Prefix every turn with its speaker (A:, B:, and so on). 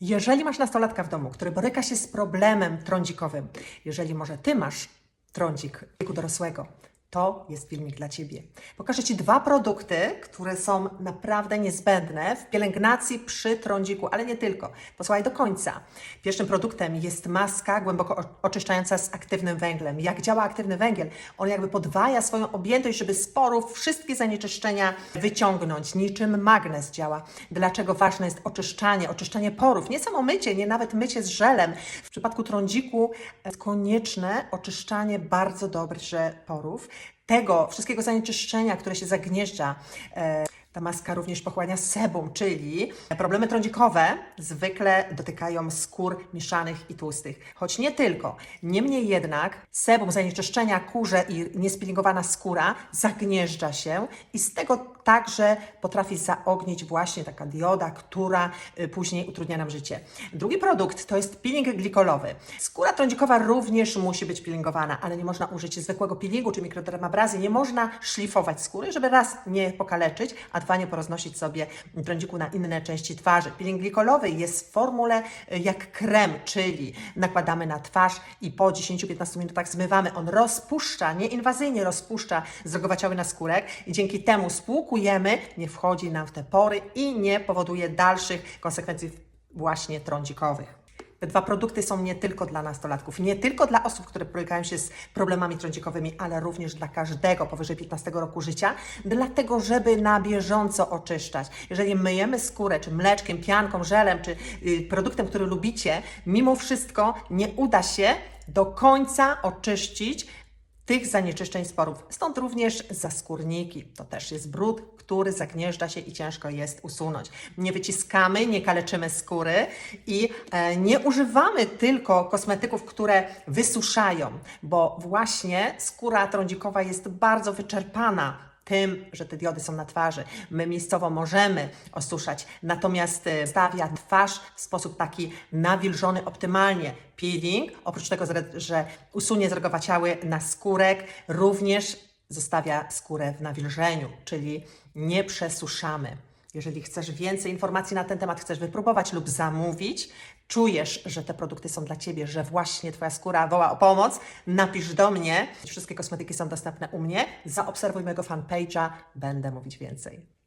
A: Jeżeli masz nastolatka w domu, który boryka się z problemem trądzikowym, jeżeli może ty masz trądzik w wieku dorosłego, to jest filmik dla Ciebie. Pokażę Ci dwa produkty, które są naprawdę niezbędne w pielęgnacji przy trądziku, ale nie tylko. Posłuchaj do końca. Pierwszym produktem jest maska głęboko oczyszczająca z aktywnym węglem. Jak działa aktywny węgiel? On jakby podwaja swoją objętość, żeby z porów wszystkie zanieczyszczenia wyciągnąć. Niczym magnes działa. Dlaczego ważne jest oczyszczanie, oczyszczanie porów? Nie samo mycie, nie nawet mycie z żelem. W przypadku trądziku konieczne oczyszczanie bardzo dobrze porów. Tego wszystkiego zanieczyszczenia, które się zagnieżdża. Ta maska również pochłania sebum, czyli problemy trądzikowe zwykle dotykają skór mieszanych i tłustych. Choć nie tylko. Niemniej jednak sebum, zanieczyszczenia kurze i niespielinowana skóra zagnieżdża się i z tego także potrafi zaognić właśnie taka dioda, która y, później utrudnia nam życie. Drugi produkt to jest peeling glikolowy. Skóra trądzikowa również musi być peelingowana, ale nie można użyć zwykłego peelingu czy mikrodermabrazy. Nie można szlifować skóry, żeby raz nie pokaleczyć, a dwa nie poroznosić sobie trądziku na inne części twarzy. Peeling glikolowy jest w formule y, jak krem, czyli nakładamy na twarz i po 10-15 minutach zmywamy. On rozpuszcza, nieinwazyjnie rozpuszcza zdrogowaciały naskórek i dzięki temu spłukujemy, nie wchodzi nam w te pory i nie powoduje dalszych konsekwencji właśnie trądzikowych. Te dwa produkty są nie tylko dla nastolatków, nie tylko dla osób, które borykają się z problemami trądzikowymi, ale również dla każdego powyżej 15 roku życia, dlatego żeby na bieżąco oczyszczać. Jeżeli myjemy skórę, czy mleczkiem, pianką, żelem, czy y, produktem, który lubicie, mimo wszystko nie uda się do końca oczyścić tych zanieczyszczeń sporów. Stąd również zaskórniki. To też jest brud, który zagnieżdża się i ciężko jest usunąć. Nie wyciskamy, nie kaleczymy skóry i e, nie używamy tylko kosmetyków, które wysuszają, bo właśnie skóra trądzikowa jest bardzo wyczerpana tym, że te diody są na twarzy. My miejscowo możemy osuszać, natomiast e, stawia twarz w sposób taki nawilżony optymalnie. Peeling, oprócz tego, że- usunie zrogowaciały na skórek, również zostawia skórę w nawilżeniu, czyli nie przesuszamy. Jeżeli chcesz więcej informacji na ten temat, chcesz wypróbować lub zamówić, czujesz, że te produkty są dla Ciebie, że właśnie Twoja skóra woła o pomoc, napisz do mnie. Wszystkie kosmetyki są dostępne u mnie. Zaobserwuj mojego fanpage'a, będę mówić więcej.